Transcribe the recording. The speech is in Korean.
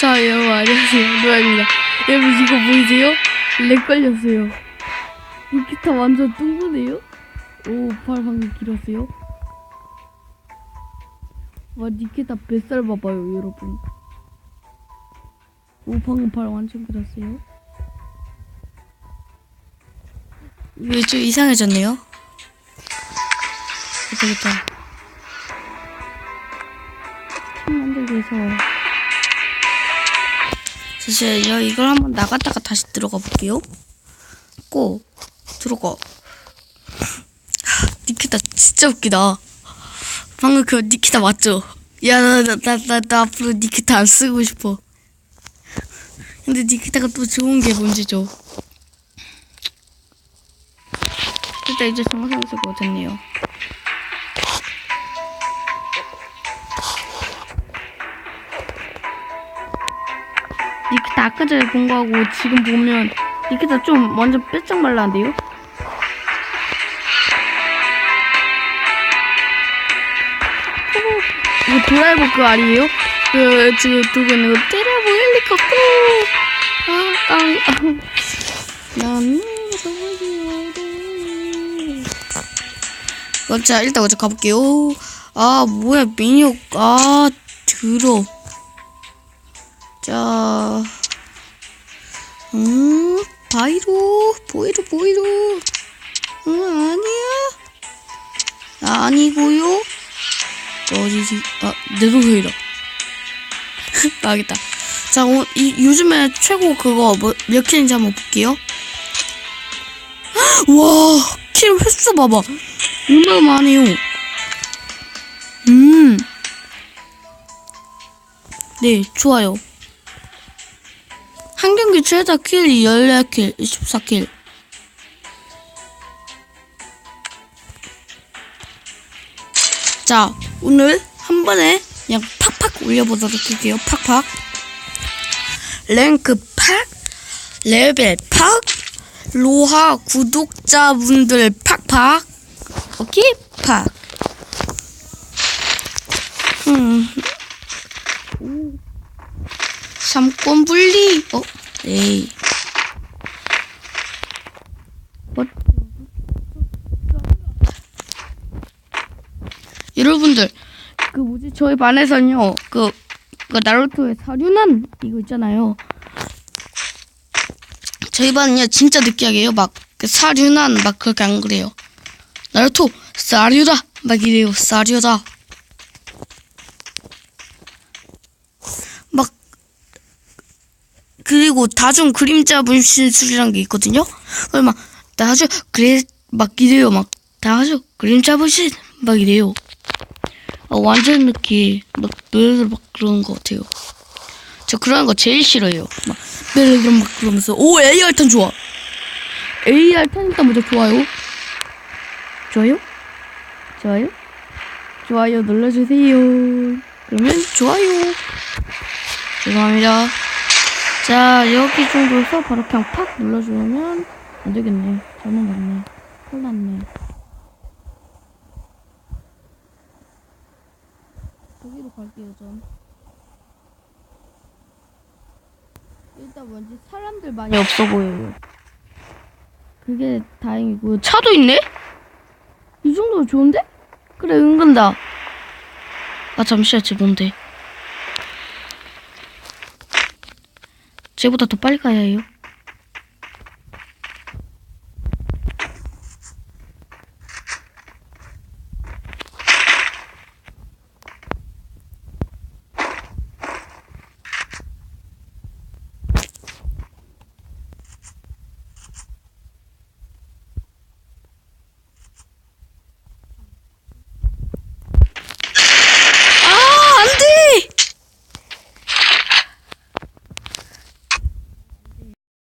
자, 여러분, 안녕하세요. 노아입니다. 여러분, 이거 보이세요? 렉 걸렸어요. 니키타 완전 뚱그네요? 오, 팔 방금 길었어요? 와, 니키타 뱃살 봐봐요, 여러분. 오, 방금 팔 완전 길었어요? 왜좀 이상해졌네요? 되겠다. 팀 만들기 위해서. 잠시만요. 이걸 한번 나갔다가 다시 들어가 볼게요. 고 들어가. 하, 니키타 진짜 웃기다. 방금 그 니키타 맞죠? 야, 나, 나, 나, 앞으로 니키타 안 쓰고 싶어. 근데 니키타가 또 좋은 게 뭔지죠? 일단 이제 정상 쓰고 됐네요. 니키타 아까 전에 본 거하고 지금 보면 니키타 좀 완전 빼짝 말라는데요? 이거 드라이버 그거 아니에요? 그 지금 들고 있는 거 드라이버 헬리콥터 아, 아, 아. 나는 그럼 자 일단 먼저 가볼게요. 아 뭐야 미니옥 아 들어. 자, 음 바이로 보이로 보이로. 응 아니야. 아니고요. 어디지? 아 내로회이다. 망했다. 자, 오, 이, 요즘에 최고 그거 뭐, 몇 킬인지 한번 볼게요. 와, 킬 횟수 봐봐. 얼마나 많아요. 음. 네, 좋아요. 한 경기 최다 킬 14킬, 24킬. 자, 오늘 한 번에 그냥 팍팍 올려보도록 할게요. 팍팍. 랭크 팍, 레벨 팍, 로하 구독자분들 팍팍. 오케이? 팍. 음. 오. 삼권 분리. 어? 에이. 뭐? 여러분들, 그 뭐지? 저희 반에서는요, 그, 그 나루토의 사륜한 이거 있잖아요. 저희 반은요, 진짜 느끼하게 해요. 막, 그 사륜한 막 그렇게 안 그래요. 나루토 사류다 막 이래요 사류다 막 그리고 다중 그림자 분신술이란 게 있거든요 그걸 막 다중 그래 막 이래요 막 다중 그림자 분신 막 이래요 아, 완전 느끼 막 매일 막 그러는 것 같아요 저 그런 거 제일 싫어요 막 매일 막 그러면서 오 AR 탄 좋아 AR 타니까 먼저 좋아요. 좋아요? 좋아요? 좋아요 눌러주세요. 그러면 좋아요. 죄송합니다 자 여기 정도에서 바로 그냥 팍 눌러주면 안 되겠네. 잘못 맞네. 큰일 났네. 여기로 갈게요 전. 일단 왠지 사람들 많이 없어 보여요. 그게 다행이고 차도 있네? 이 정도면 좋은데? 그래 은근다. 아 잠시만 쟤 뭔데 쟤보다 더 빨리 가야 해요